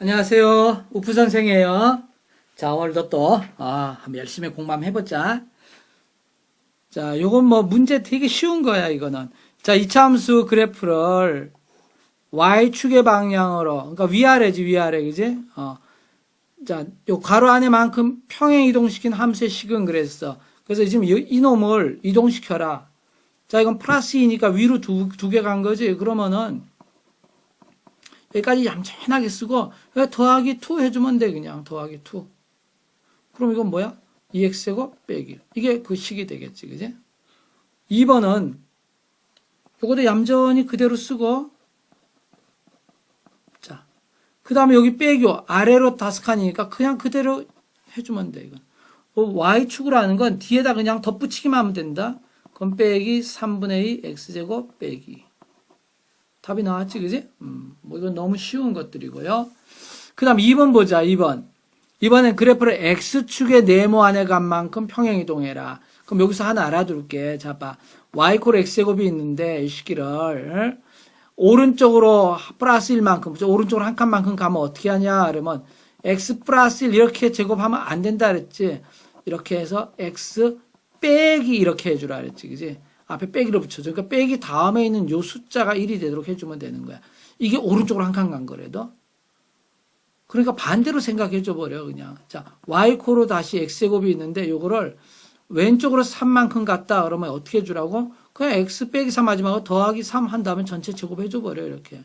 안녕하세요. 우프 선생이에요. 자, 오늘도 또, 아, 열심히 공부 한번 해보자. 자, 요건 뭐 문제 되게 쉬운 거야, 이거는. 자, 이차함수 그래프를 y축의 방향으로, 그러니까 위아래지, 위아래, 그지? 어. 자, 요 가로 안에만큼 평행 이동시킨 함수의 식은 그랬어. 그래서 지금 이, 이놈을 이동시켜라. 자, 이건 플러스 2니까 위로 두, 두 개 간 거지. 그러면은, 여기까지 얌전하게 쓰고 더하기 2 해주면 돼 그냥. 더하기 2 그럼 이건 뭐야? 2x제곱 빼기. 이게 그 식이 되겠지 그지? 2번은 요것도 얌전히 그대로 쓰고. 자그 다음에 여기 빼기요. 아래로 다스칸이니까 그냥 그대로 해주면 돼 이건. 어, y축으로 하는 건 뒤에다 그냥 덧붙이기만 하면 된다. 그럼 빼기 3분의 2 x제곱 빼기 답이 나왔지, 그지? 음, 뭐 이건 너무 쉬운 것들이고요. 그 다음 2번 보자, 2번. 이번엔 그래프를 X축의 네모 안에 간 만큼 평행이동해라. 그럼 여기서 하나 알아둘게. 자, 봐. Y콜 X제곱이 있는데, 이 식기를, 오른쪽으로 플러스 1만큼, 오른쪽으로 한 칸만큼 가면 어떻게 하냐? 그러면, X 플러스 1 이렇게 제곱하면 안 된다 그랬지? 이렇게 해서 X 빼기 이렇게 해주라 그랬지, 그지? 앞에 빼기를 붙여줘. 그러니까 빼기 다음에 있는 요 숫자가 1이 되도록 해주면 되는 거야. 이게 오른쪽으로 한 칸 간 거래도. 그러니까 반대로 생각해 줘 버려 그냥. 자, y코로 다시 x제곱이 있는데 요거를 왼쪽으로 3만큼 갔다 그러면 어떻게 해주라고? 그냥 x 빼기 3 하지 말고 더하기 3 한 다음에 전체 제곱해 줘 버려 이렇게.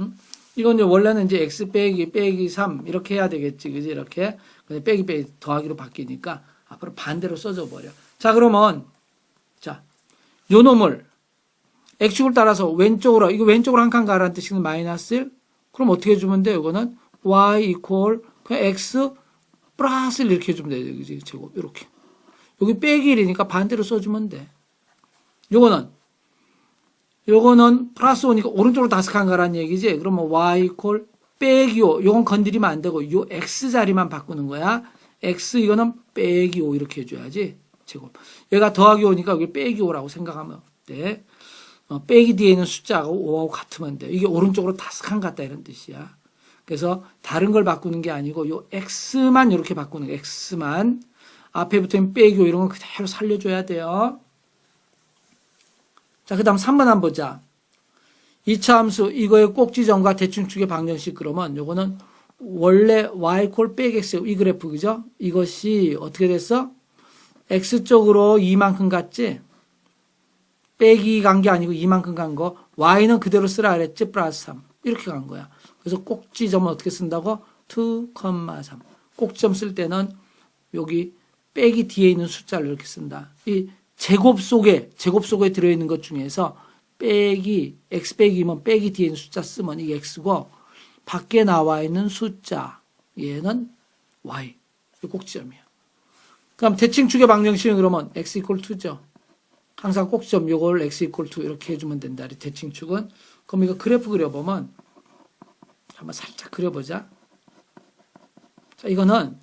응? 이건 이제 원래는 이제 x 빼기 빼기 3 이렇게 해야 되겠지, 그지? 이렇게. 근데 빼기 빼기 더하기로 바뀌니까 앞으로 반대로 써줘 버려. 자, 그러면 자, 요 놈을 x축을 따라서 왼쪽으로 이거 왼쪽으로 한 칸 가라는 뜻이는 마이너스 1 그럼 어떻게 해주면 돼 이거는? y 이퀄 그냥 x 플러스 1 이렇게 해주면 돼 그지 제곱 이렇게. 여기 빼기 1이니까 반대로 써주면 돼. 요거는 요거는 플러스 5니까 오른쪽으로 다섯 칸 가라는 얘기지? 그러면 y 이퀄 빼기 5 요건 건드리면 안 되고 요 x 자리만 바꾸는 거야. x 이거는 빼기 5 이렇게 해줘야지 제곱. 얘가 더하기 5니까 여기 빼기 5라고 생각하면 돼. 어, 빼기 뒤에 있는 숫자가 5하고 같으면 돼. 이게 오른쪽으로 다섯 칸 같다 이런 뜻이야. 그래서 다른 걸 바꾸는 게 아니고 요 x만 이렇게 바꾸는 거 x만 앞에 붙은 빼기 5 이런 건 그대로 살려줘야 돼요. 자, 그 다음 3번 한번 보자. 2차 함수 이거의 꼭지점과 대칭축의 방정식 그러면 요거는 원래 y콜 빼기 x 이 그래프 그죠? 이것이 어떻게 됐어? X쪽으로 이만큼 갔지? 빼기 간 게 아니고 이만큼 간 거. Y는 그대로 쓰라 그랬지? 플러스 3. 이렇게 간 거야. 그래서 꼭지점은 어떻게 쓴다고? 2,3. 꼭지점 쓸 때는 여기 빼기 뒤에 있는 숫자를 이렇게 쓴다. 이 제곱 속에, 제곱 속에 들어있는 것 중에서 빼기, X 빼기면 빼기 뒤에 있는 숫자 쓰면 이게 X고, 밖에 나와 있는 숫자, 얘는 Y. 이 꼭지점이야. 그럼 대칭 축의 방정식은 그러면 x equal 2죠. 항상 꼭지점 요걸 x equal 2 이렇게 해주면 된다. 이 대칭 축은. 그럼 이거 그래프 그려보면 한번 살짝 그려보자. 자, 이거는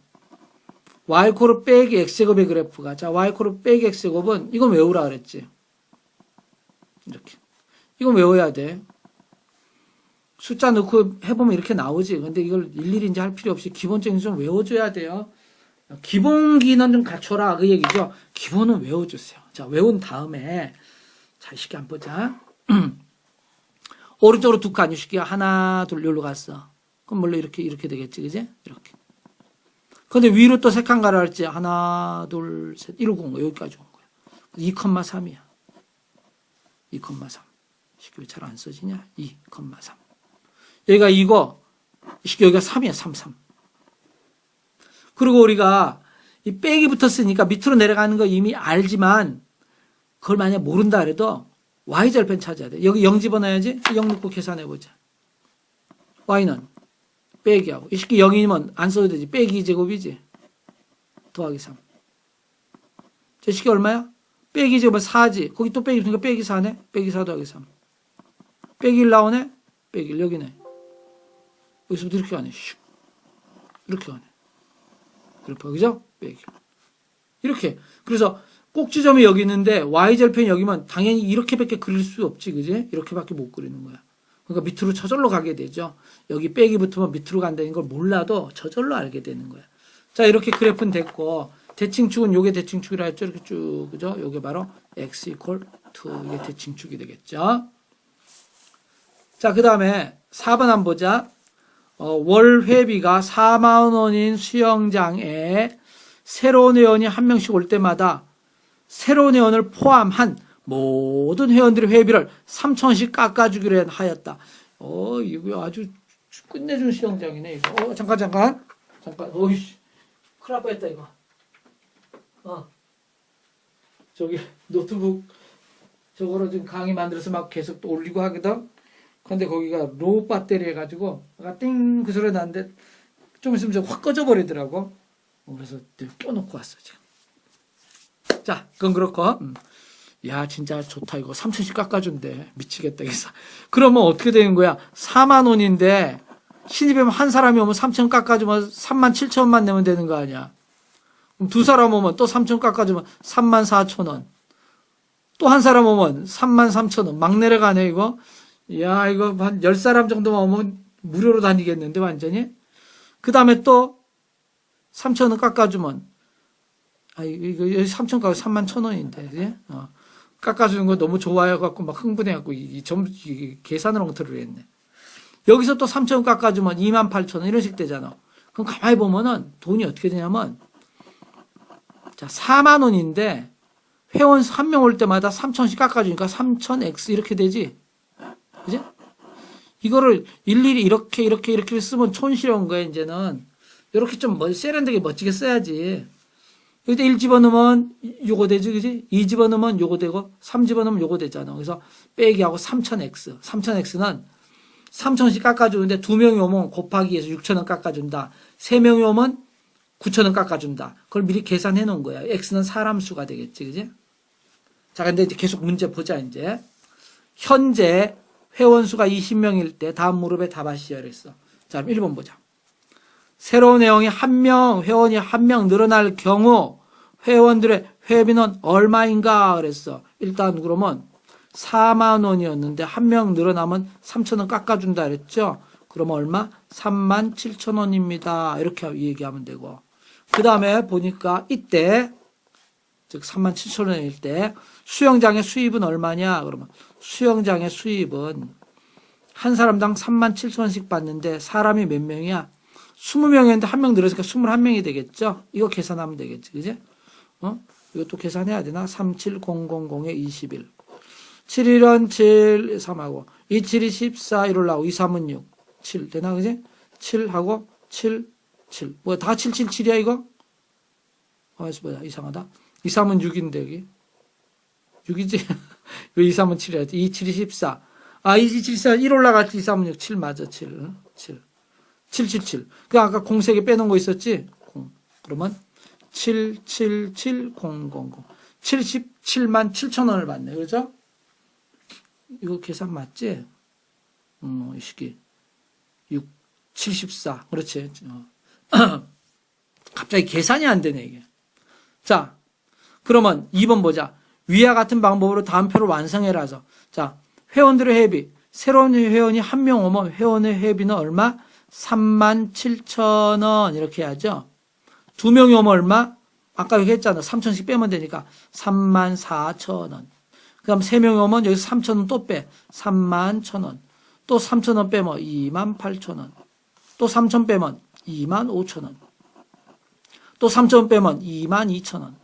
y 코르 빼기 x제곱의 그래프가 자 y 코르 빼기 x제곱은 이건 외우라 그랬지. 이렇게. 이건 외워야 돼. 숫자 넣고 해보면 이렇게 나오지. 근데 이걸 일일이 이제 할 필요 없이 기본적인 좀 외워줘야 돼요. 기본기는 좀 갖춰라 그 얘기죠. 기본은 외워주세요. 자 외운 다음에 자 쉽게 한번 보자. 오른쪽으로 두 칸, 쉽게 하나, 둘, 여기로 갔어. 그럼 원래 이렇게 이렇게 되겠지, 그지? 이렇게. 근데 위로 또 세 칸 가라 할지 하나, 둘, 셋 이러고 온 거야. 여기까지 온 거야. 2,3이야. 2,3. 쉽게 잘안 써지냐? 2,3. 여기가 이거, 쉽게 여기가 3이야, 3, 3. 그리고 우리가 이 빼기 붙었으니까 밑으로 내려가는 거 이미 알지만 그걸 만약 모른다 그래도 y절편 찾아야 돼. 여기 0 집어넣어야지. 0 넣고 계산해 보자. y는 빼기 하고 이 식기 0이면 안 써도 되지. 빼기 제곱이지. 더하기 3. 저 식기 얼마야? 빼기 제곱은 4지. 거기 또 빼기 있으니까 빼기 4네. 빼기 4 더하기 3. 빼기 1 나오네. 빼기 1 여기네. 여기서부터 이렇게 가네. 슉. 이렇게 가네. 그래프 그죠? 빼기. 이렇게. 그래서 꼭지점이 여기 있는데 y절편이 여기면 당연히 이렇게밖에 그릴 수 없지, 그지? 이렇게밖에 못 그리는 거야. 그러니까 밑으로 저절로 가게 되죠. 여기 빼기 붙으면 밑으로 간다는 걸 몰라도 저절로 알게 되는 거야. 자, 이렇게 그래프는 됐고, 대칭축은 요게 대칭축이라 했죠. 이렇게 쭉, 그죠? 요게 바로 x equal to 이게 대칭축이 되겠죠. 자, 그 다음에 4번 한번 보자. 어, 월 회비가 4만 원인 수영장에 새로운 회원이 한 명씩 올 때마다 새로운 회원을 포함한 모든 회원들의 회비를 3천 원씩 깎아주기로 하였다. 어, 이거 아주 끝내준 수영장이네, 이거. 어, 잠깐, 잠깐. 잠깐, 어이씨. 큰일 날 뻔했다, 이거. 어. 저기, 노트북, 저거로 지금 강의 만들어서 막 계속 또 올리고 하거든? 근데 거기가 로우 배터리 해가지고, 아까 띵그 소리 나는데, 좀 있으면 저확 꺼져버리더라고. 어, 그래서 껴놓고 왔어, 지금. 자, 그건 그렇고. 음. 야, 진짜 좋다. 이거 3천씩 깎아준대. 미치겠다. 그래서. 그러면 어떻게 되는 거야? 4만 원인데, 신입이면 한 사람이 오면 3천 깎아주면 3만 7천 원만 내면 되는 거 아니야. 그럼 두 사람 오면 또 3천 깎아주면 3만 4천 원. 또 한 사람 오면 3만 3천 원. 막 내려가네, 이거. 야, 이거 한 10사람 정도만 오면 무료로 다니겠는데, 완전히. 그 다음에 또 3천 원 깎아주면, 아, 이거, 이거 3천 깎아 3만 천 원인데, 그지? 어. 깎아주는 거 너무 좋아해갖고 막 흥분해갖고 이, 이 점, 이 계산을 엉터리로 했네. 여기서 또 3천 원 깎아주면 2만 8천 원 이런 식 되잖아. 그럼 가만히 보면은 돈이 어떻게 되냐면, 자, 4만 원인데 회원 한명올 때마다 3천 원씩 깎아주니까 3천 X 이렇게 되지. 그지? 이거를 일일이 이렇게 이렇게 이렇게 쓰면 촌스러운 거야, 이제는. 이렇게 좀 멋, 세련되게 멋지게 써야지. 여기다 1 집어넣으면 요거 되지, 그지? 2 집어넣으면 요거 되고, 3 집어넣으면 요거 되잖아. 그래서 빼기하고 3000x. 3000x는 3천원씩 깎아주는데 2명이 오면 곱하기 해서 6천원 깎아준다. 3명이 오면 9천원 깎아준다. 그걸 미리 계산해 놓은 거야. x는 사람 수가 되겠지, 그지? 자, 근데 이제 계속 문제 보자, 이제. 현재 회원 수가 20명일 때 다음 무릎에 답하시오 그랬어. 자, 1번 보자. 새로운 회원이 한 명, 회원이 한 명 늘어날 경우 회원들의 회비는 얼마인가 그랬어. 일단 그러면 4만 원이었는데 한 명 늘어나면 3천 원 깎아준다 그랬죠. 그러면 얼마? 3만 7천 원입니다. 이렇게 얘기하면 되고. 그 다음에 보니까 이때 즉 3만 7천 원일 때 수영장의 수입은 얼마냐? 그러면 수영장의 수입은 한 사람당 3만 7천 원씩 받는데 사람이 몇 명이야? 20명이었는데 한 명 늘었으니까 21명이 되겠죠? 이거 계산하면 되겠지. 그지? 어? 이것도 계산해야 되나? 37000에 21. 7일은 7, 3하고, 2, 7이 14, 1을 나고, 2, 3은 6. 7. 되나? 그지? 7하고, 7, 7. 뭐야, 다 7, 7, 7이야, 이거? 가만있어 보자. 이상하다. 2, 3은 6인데, 여기. 6이지? 왜 2, 3은 7이야? 2, 7이 14. 아, 2, 7, 14, 1 올라갔지. 2, 3은 6. 7 맞아, 7. 7. 777. 그 아까 공 3개 빼놓은 거 있었지? 0. 그러면 777000. 77만 7천 원을 받네. 그죠? 이거 계산 맞지? 음, 이 시기. 6, 74. 그렇지. 어. 갑자기 계산이 안 되네, 이게. 자, 그러면 2번 보자. 위와 같은 방법으로 다음 표를 완성해라서. 자, 회원들의 회비. 새로운 회원이 한 명 오면 회원의 회비는 얼마? 3만 7천 원. 이렇게 해야죠. 두 명이 오면 얼마? 아까 여기 했잖아. 3천씩 빼면 되니까 3만 4천 원. 그 다음 세 명이 오면 여기서 3천 원 또 빼. 3만 1천 원. 또 3천 원 빼면 2만 8천 원. 또 3천 빼면 2만 5천 원. 또 3천 원 빼면 2만 2천 원.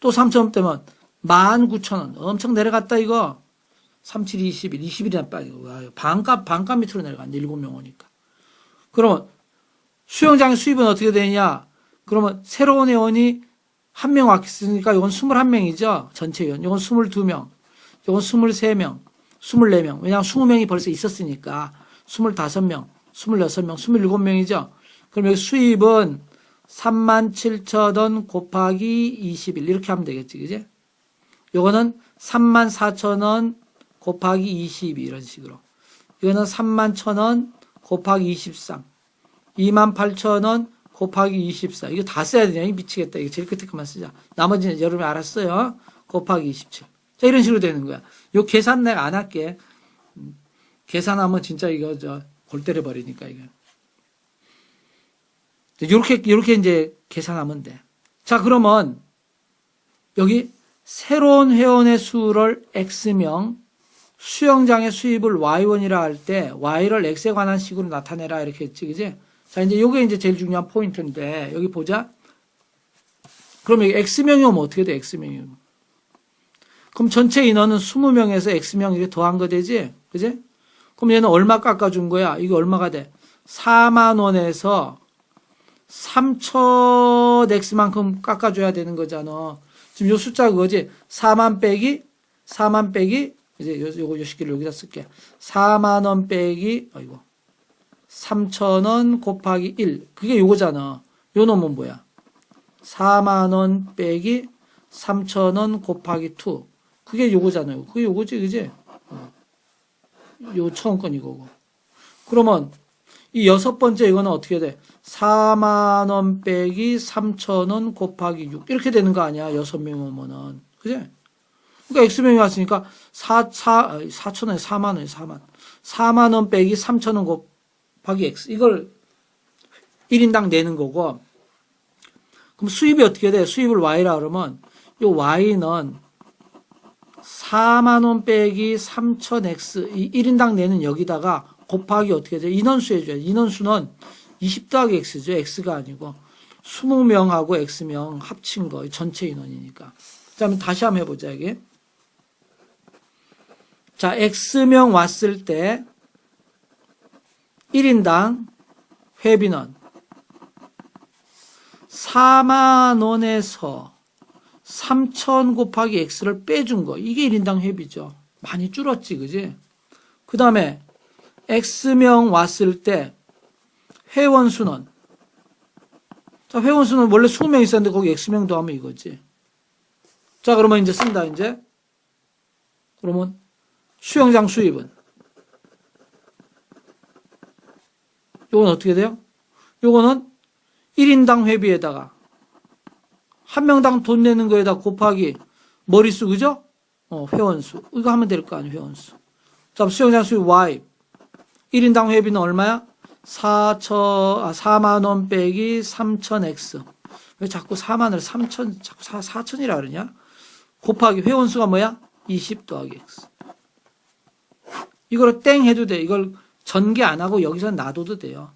또 3천 원 빼면 1만 9천 원. 엄청 내려갔다 이거. 37, 21, 20일이나 빠지고. 와, 반값, 반값 밑으로 내려갔네. 7명 오니까. 그러면 수영장의 수입은 어떻게 되냐? 그러면 새로운 회원이 한 명 왔으니까 이건 21명이죠. 전체 회원. 이건 22명. 이건 23명. 24명. 왜냐하면 20명이 벌써 있었으니까 25명, 26명, 27명이죠. 그럼 여기 수입은 3만 7천 원 곱하기 21 이렇게 하면 되겠지. 그지? 요거는 3만 4천 원 곱하기 22 이런 식으로. 이거는 3만 1천 원 곱하기 23. 2만 8천 원 곱하기 24. 이거 다 써야 되냐? 이 미치겠다. 이거 제일 끝에 것만 쓰자. 나머지는 여러분이 알았어요. 곱하기 27. 자, 이런 식으로 되는 거야. 요 계산 내가 안 할게. 음, 계산하면 진짜 이거 저 골 때려 버리니까 이거. 이렇게 이렇게 이제 계산하면 돼. 자 그러면 여기 새로운 회원의 수를 x명 수영장의 수입을 y1이라 할 때 y를 x에 관한 식으로 나타내라 이렇게 했지 그지? 자 이제 요게 이제 제일 중요한 포인트인데 여기 보자. 그럼 여기 x명이 오면 어떻게 돼? x명이 오면. 그럼 전체 인원은 20명에서 x명 이게 더한 거 되지? 그지? 그럼 얘는 얼마 깎아준 거야? 이게 얼마가 돼? 4만 원에서 3천 x만큼 깎아줘야 되는 거잖아. 지금 요 숫자 그거지? 4만 빼기 4만 빼기 이제 요, 요거 요 식기를 여기다 쓸게. 4만 원 빼기 아이고 3천 원 곱하기 1 그게 요거잖아. 요 놈은 뭐야? 4만 원 빼기 3천 원 곱하기 2 그게 요거잖아요. 그게 요거지 그지? 어. 요 처음 건 이거고. 그러면 이 여섯 번째 이거는 어떻게 돼? 4만 원 빼기 3천 원 곱하기 6 이렇게 되는 거 아니야? 여섯 명 오면은 그지? 그러니까 X명이 왔으니까 4, 4, 4천 원에 4만 원에 4만 4만 원 빼기 3천 원 곱하기 X 이걸 1인당 내는 거고 그럼 수입이 어떻게 돼? 수입을 Y라 그러면 이 Y는 4만 원 빼기 3천 X 이 1인당 내는 여기다가 곱하기 어떻게 돼? 인원수 해줘야 돼. 인원수는 20 더하기 X죠. X가 아니고 20명하고 X명 합친 거 전체 인원이니까. 자, 그럼 다시 한번 해보자 이게. 자, X명 왔을 때 1인당 회비는 4만 원에서 3천 곱하기 X를 빼준 거. 이게 1인당 회비죠. 많이 줄었지, 그지? 그 다음에 X명 왔을 때 회원 수는 자, 회원 수는 원래 20명 있었는데 거기 X명 도 하면 이거지. 자, 그러면 이제 쓴다, 이제. 그러면 수영장 수입은 요건 어떻게 돼요? 요거는 1인당 회비에다가 한 명당 돈 내는 거에다 곱하기 머리수 그죠? 어, 회원수. 이거 하면 될 거 아니에요, 회원수. 자, 수영장 수입 Y. 1인당 회비는 얼마야? 4천, 아, 4만 원 빼기 3천 X. 왜 자꾸 4만을 3천, 자꾸 4, 4천이라 그러냐? 곱하기 회원수가 뭐야? 20 더하기 X. 이거를 땡 해도 돼. 이걸 전개 안 하고 여기서 놔둬도 돼요.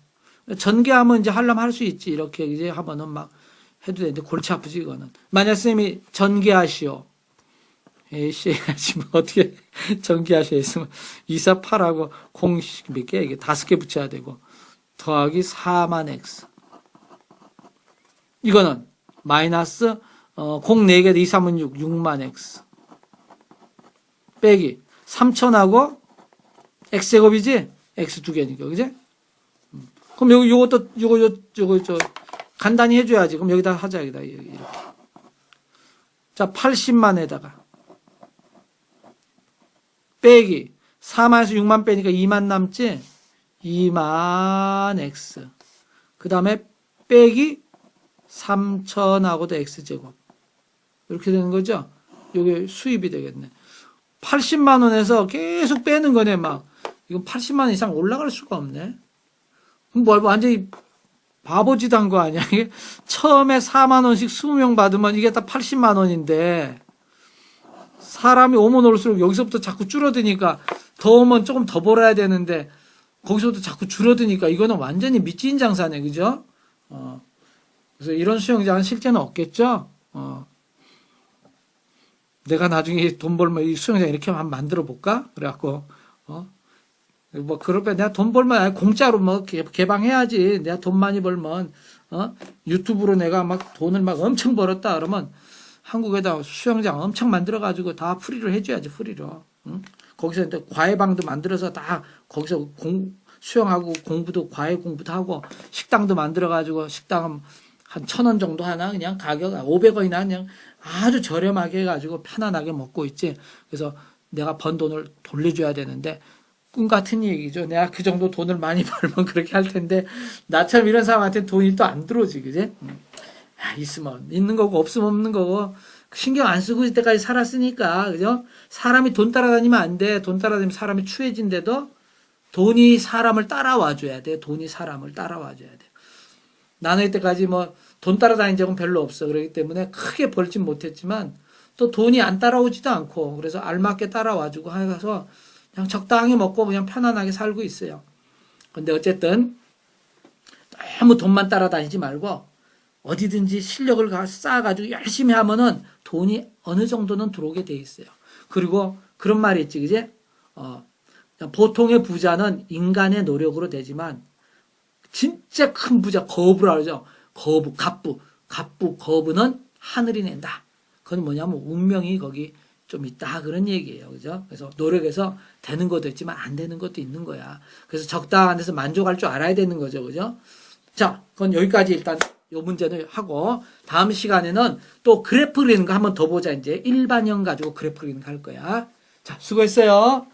전개하면 이제 하려면 할 수 있지. 이렇게 이제 하면은 막 해도 되는데 골치 아프지, 이거는. 만약 쌤이 전개하시오. 에이씨, 지금 어떻게 전개하시오 했으면 2, 4, 8하고 공식 몇 개, 이게 다섯 개 붙여야 되고, 더하기 4만 x. 이거는 마이너스, 어, 공 4개, 2, 3은 6, 6만 x. 빼기 3천하고 x제곱이지? x 두 개니까, 그지? 음. 그럼 여기 요것도, 요거, 요, 요거, 저, 간단히 해줘야지. 그럼 여기다 하자, 여기다. 이렇게. 자, 80만에다가. 빼기. 4만에서 6만 빼니까 2만 남지? 2만 x. 그 다음에 빼기 3천하고도 x제곱. 이렇게 되는 거죠? 요게 수입이 되겠네. 80만 원에서 계속 빼는 거네, 막. 이건 80만 원 이상 올라갈 수가 없네. 그럼 뭐 완전히 바보짓 한거 아니야? 이게 처음에 4만 원씩 20명 받으면 이게 다 80만 원인데 사람이 오면 올수록 여기서부터 자꾸 줄어드니까 더 오면 조금 더 벌어야 되는데 거기서부터 자꾸 줄어드니까 이거는 완전히 미친 장사네, 그죠? 어. 그래서 이런 수영장은 실제는 없겠죠? 어. 내가 나중에 돈 벌면 이 수영장 이렇게 한번 만들어 볼까? 그래갖고, 어. 뭐, 그럴 때 내가 돈 벌면 공짜로 뭐 개- 개방해야지. 내가 돈 많이 벌면, 어? 유튜브로 내가 막 돈을 막 엄청 벌었다 그러면 한국에다 수영장 엄청 만들어 가지고 다 프리로 해줘야지, 프리로. 응? 거기서 이제 과외방도 만들어서 다 거기서 공, 수영하고 공부도 과외 공부도 하고 식당도 만들어 가지고 식당 한 천 원 정도 하나 그냥 가격 500원이나 그냥 아주 저렴하게 해가지고 편안하게 먹고 있지. 그래서 내가 번 돈을 돌려줘야 되는데 꿈 같은 얘기죠. 내가 그 정도 돈을 많이 벌면 그렇게 할 텐데 나처럼 이런 사람한테 돈이 또 안 들어오지, 그지? 음. 야, 있으면 있는 거고 없으면 없는 거고 신경 안 쓰고 이때까지 살았으니까 그죠? 사람이 돈 따라다니면 안 돼. 돈 따라다니면 사람이 추해진대도 돈이 사람을 따라와 줘야 돼. 돈이 사람을 따라와 줘야 돼. 나는 이때까지 뭐 돈 따라다닌 적은 별로 없어. 그렇기 때문에 크게 벌진 못했지만 또 돈이 안 따라오지도 않고 그래서 알맞게 따라와 주고 해서 그냥 적당히 먹고 그냥 편안하게 살고 있어요. 근데 어쨌든 너무 돈만 따라다니지 말고 어디든지 실력을 가- 쌓아가지고 열심히 하면은 돈이 어느 정도는 들어오게 돼 있어요. 그리고 그런 말이 있지, 그제? 어, 보통의 부자는 인간의 노력으로 되지만 진짜 큰 부자 거부라 그러죠. 거부, 갑부, 갑부, 거부는 하늘이 낸다. 그건 뭐냐면 운명이 거기 좀 있다 그런 얘기예요. 그죠? 그래서 노력해서 되는 것도 있지만 안 되는 것도 있는 거야. 그래서 적당한 데서 만족할 줄 알아야 되는 거죠. 그죠? 자, 그건 여기까지 일단 요 문제는 하고 다음 시간에는 또 그래프 그리는 거 한번 더 보자. 이제 일반형 가지고 그래프 그리는 거 할 거야. 자, 수고했어요.